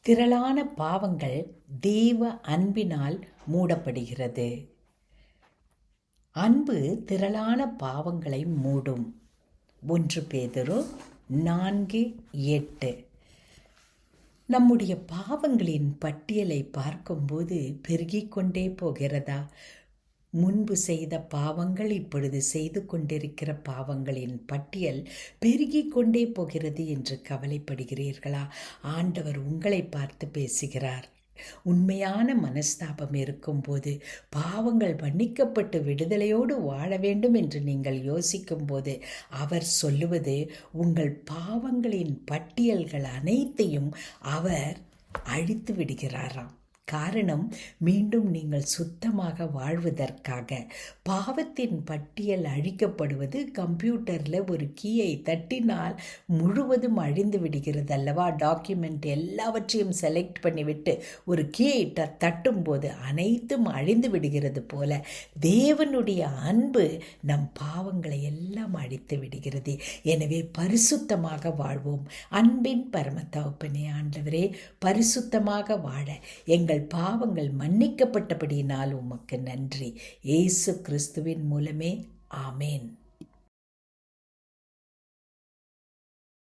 திரளான பாவங்கள் தெய்வ அன்பினால் மூடப்படுகிறது. அன்பு திரளான பாவங்களை மூடும். ஒன்று பேதரு நான்கு எட்டு. நம்முடைய பாவங்களின் பட்டியலை பார்க்கும்போது பெருகிக் கொண்டே போகிறதா? முன்பு செய்த பாவங்கள் இப்பொழுது செய்து கொண்டிருக்கிற பாவங்களின் பட்டியல் பெருகிக் கொண்டே போகிறது என்று கவலைப்படுகிறீர்களா? ஆண்டவர் உங்களை பார்த்து பேசுகிறார். உண்மையான மனஸ்தாபம் இருக்கும்போது பாவங்கள் மன்னிக்கப்பட்டு விடுதலையோடு வாழ வேண்டும் என்று நீங்கள் யோசிக்கும்போது அவர் சொல்லுவது உங்கள் பாவங்களின் பட்டியல்கள் அனைத்தையும் அவர் அழித்து விடுகிறாராம். காரணம் மீண்டும் நீங்கள் சுத்தமாக வாழ்வதற்காக. பாவத்தின் பட்டியல் அழிக்கப்படுவது கம்ப்யூட்டரில் ஒரு கீயை தட்டினால் முழுவதும் அழிந்து விடுகிறது அல்லவா? டாக்குமெண்ட் எல்லாவற்றையும் செலக்ட் பண்ணிவிட்டு ஒரு கீயை த தட்டும்போது அனைத்தும் அழிந்து விடுகிறது போல தேவனுடைய அன்பு நம் பாவங்களை எல்லாம் அழித்து விடுகிறது. எனவே பரிசுத்தமாக வாழ்வோம். அன்பின் பரம ஆண்டவரே பரிசுத்தமாக வாழ எங்கள் பாவங்கள் மன்னிக்கப்பட்டபடியினால் உமக்கு நன்றி. ஏசு கிறிஸ்துவின் மூலமே. ஆமேன்.